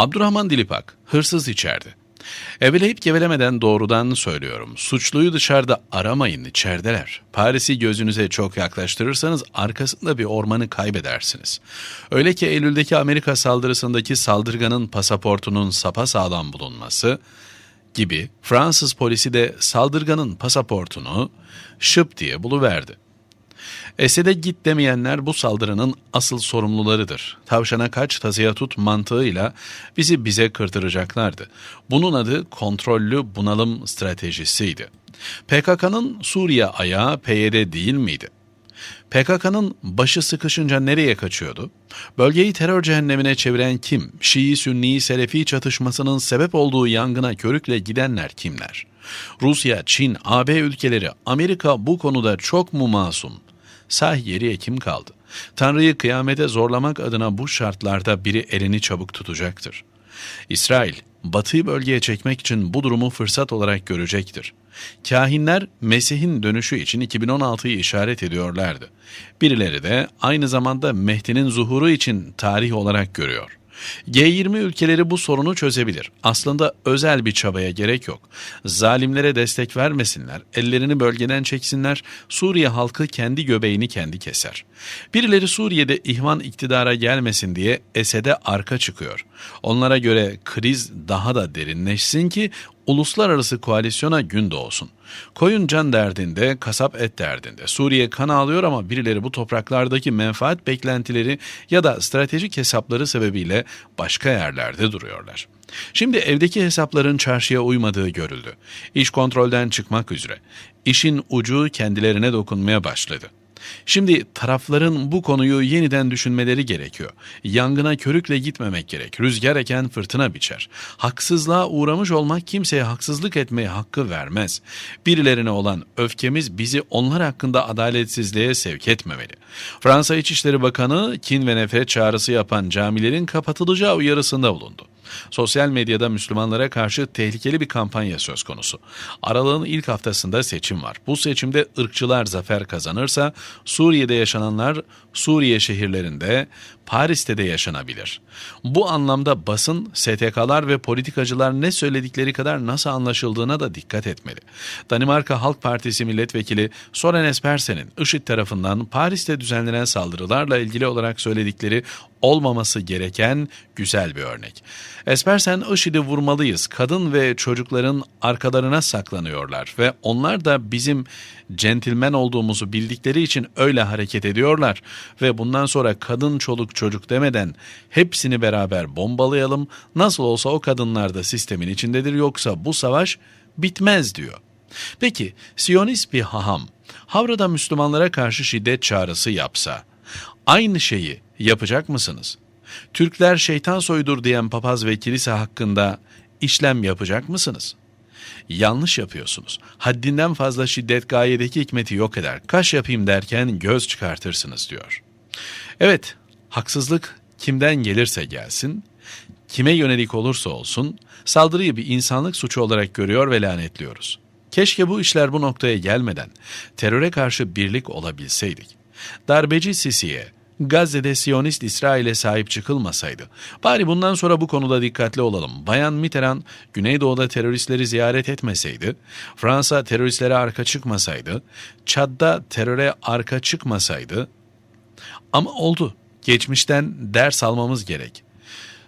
Abdurrahman Dilipak, hırsız içerdi. Eveleyip gevelemeden doğrudan söylüyorum. Suçluyu dışarıda aramayın, içerideler. Paris'i gözünüze çok yaklaştırırsanız arkasında bir ormanı kaybedersiniz. Öyle ki Eylül'deki Amerika saldırısındaki saldırganın pasaportunun sapasağlam bulunması gibi Fransız polisi de saldırganın pasaportunu şıp diye buluverdi. Esed'e git demeyenler bu saldırının asıl sorumlularıdır. Tavşana kaç tasaya tut mantığıyla bizi bize kırtıracaklardı. Bunun adı kontrollü bunalım stratejisiydi. PKK'nın Suriye ayağı PYD değil miydi? PKK'nın başı sıkışınca nereye kaçıyordu? Bölgeyi terör cehennemine çeviren kim? Şii-Sünni Selefi çatışmasının sebep olduğu yangına körükle gidenler kimler? Rusya, Çin, AB ülkeleri, Amerika bu konuda çok mu masum? Sahi geriye kim kaldı? Tanrı'yı kıyamete zorlamak adına bu şartlarda biri elini çabuk tutacaktır. İsrail, Batı'yı bölgeye çekmek için bu durumu fırsat olarak görecektir. Kahinler Mesih'in dönüşü için 2016'yı işaret ediyorlardı. Birileri de aynı zamanda Mehdi'nin zuhuru için tarih olarak görüyor. G20 ülkeleri bu sorunu çözebilir. Aslında özel bir çabaya gerek yok. Zalimlere destek vermesinler, ellerini bölgeden çeksinler, Suriye halkı kendi göbeğini kendi keser. Birileri Suriye'de ihvan iktidara gelmesin diye Esed'e arka çıkıyor. Onlara göre kriz daha da derinleşsin ki uluslararası koalisyona gün doğsun. Koyun can derdinde, kasap et derdinde. Suriye kan ağlıyor ama birileri bu topraklardaki menfaat beklentileri ya da stratejik hesapları sebebiyle başka yerlerde duruyorlar. Şimdi evdeki hesapların çarşıya uymadığı görüldü. İş kontrolden çıkmak üzere. İşin ucu kendilerine dokunmaya başladı. Şimdi tarafların bu konuyu yeniden düşünmeleri gerekiyor. Yangına körükle gitmemek gerek. Rüzgar eken fırtına biçer. Haksızlığa uğramış olmak kimseye haksızlık etmeye hakkı vermez. Birilerine olan öfkemiz bizi onlar hakkında adaletsizliğe sevk etmemeli. Fransa İçişleri Bakanı kin ve nefret çağrısı yapan camilerin kapatılacağı uyarısında bulundu. Sosyal medyada Müslümanlara karşı tehlikeli bir kampanya söz konusu. Aralığın ilk haftasında seçim var. Bu seçimde ırkçılar zafer kazanırsa Suriye'de yaşananlar Suriye şehirlerinde, Paris'te de yaşanabilir. Bu anlamda basın, STK'lar ve politikacılar ne söyledikleri kadar nasıl anlaşıldığına da dikkat etmeli. Danimarka Halk Partisi milletvekili Soren Espersen'in IŞİD tarafından Paris'te düzenlenen saldırılarla ilgili olarak söyledikleri olmaması gereken güzel bir örnek. Espersen IŞİD'i vurmalıyız. Kadın ve çocukların arkalarına saklanıyorlar ve onlar da bizim centilmen olduğumuzu bildikleri için öyle hareket ediyorlar ve bundan sonra kadın çoluk çocuk demeden hepsini beraber bombalayalım. Nasıl olsa o kadınlar da sistemin içindedir yoksa bu savaş bitmez diyor. Peki Siyonist bir haham Havra'da Müslümanlara karşı şiddet çağrısı yapsa aynı şeyi yapacak mısınız? Türkler şeytan soydur diyen papaz ve kilise hakkında işlem yapacak mısınız? Yanlış yapıyorsunuz. Haddinden fazla şiddet gayedeki hikmeti yok eder. Kaş yapayım derken göz çıkartırsınız diyor. Evet, haksızlık kimden gelirse gelsin, kime yönelik olursa olsun saldırıyı bir insanlık suçu olarak görüyor ve lanetliyoruz. Keşke bu işler bu noktaya gelmeden teröre karşı birlik olabilseydik. Darbeci Sisi'ye, Gazze'de Siyonist İsrail'e sahip çıkılmasaydı. Bari bundan sonra bu konuda dikkatli olalım. Bayan Mitterrand Güneydoğu'da teröristleri ziyaret etmeseydi, Fransa teröristlere arka çıkmasaydı, Çad'da teröre arka çıkmasaydı, ama oldu. Geçmişten ders almamız gerek.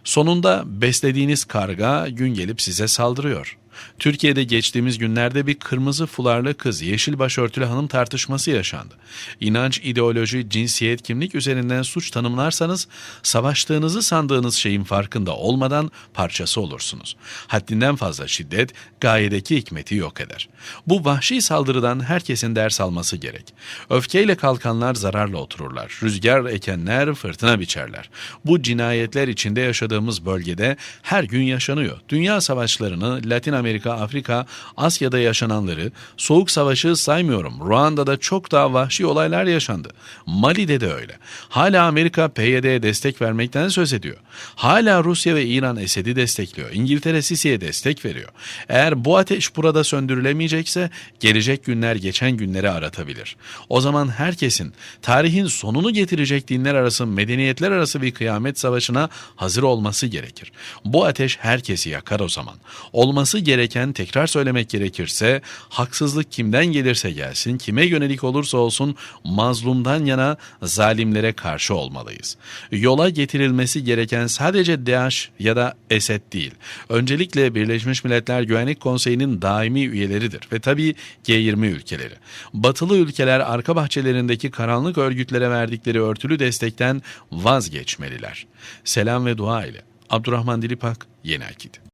Sonunda beslediğiniz karga gün gelip size saldırıyor. Türkiye'de geçtiğimiz günlerde bir kırmızı fularlı kız, yeşil başörtülü hanım tartışması yaşandı. İnanç, ideoloji, cinsiyet, kimlik üzerinden suç tanımlarsanız savaştığınızı sandığınız şeyin farkında olmadan parçası olursunuz. Haddinden fazla şiddet gayedeki hikmeti yok eder. Bu vahşi saldırıdan herkesin ders alması gerek. Öfkeyle kalkanlar zararla otururlar. Rüzgar ekenler fırtına biçerler. Bu cinayetler içinde yaşadığımız bölgede her gün yaşanıyor. Dünya savaşlarını Latin Amerika, Afrika, Asya'da yaşananları, Soğuk Savaşı saymıyorum. Ruanda'da çok daha vahşi olaylar yaşandı. Mali'de de öyle. Hala Amerika PYD'ye destek vermekten söz ediyor. Hala Rusya ve İran Esed'i destekliyor. İngiltere Sisi'ye destek veriyor. Eğer bu ateş burada söndürülemeyecekse gelecek günler geçen günleri aratabilir. O zaman herkesin tarihin sonunu getirecek dinler arası, medeniyetler arası bir kıyamet savaşına hazır olması gerekir. Bu ateş herkesi yakar o zaman. Olması gereken tekrar söylemek gerekirse haksızlık kimden gelirse gelsin, kime yönelik olursa olsun mazlumdan yana zalimlere karşı olmalıyız. Yola getirilmesi gereken sadece DAEŞ ya da Esed değil. Öncelikle Birleşmiş Milletler Güvenlik Konseyi'nin daimi üyeleridir ve tabii G20 ülkeleri. Batılı ülkeler arka bahçelerindeki karanlık örgütlere verdikleri örtülü destekten vazgeçmeliler. Selam ve dua ile. Abdurrahman Dilipak, Yeni Akit.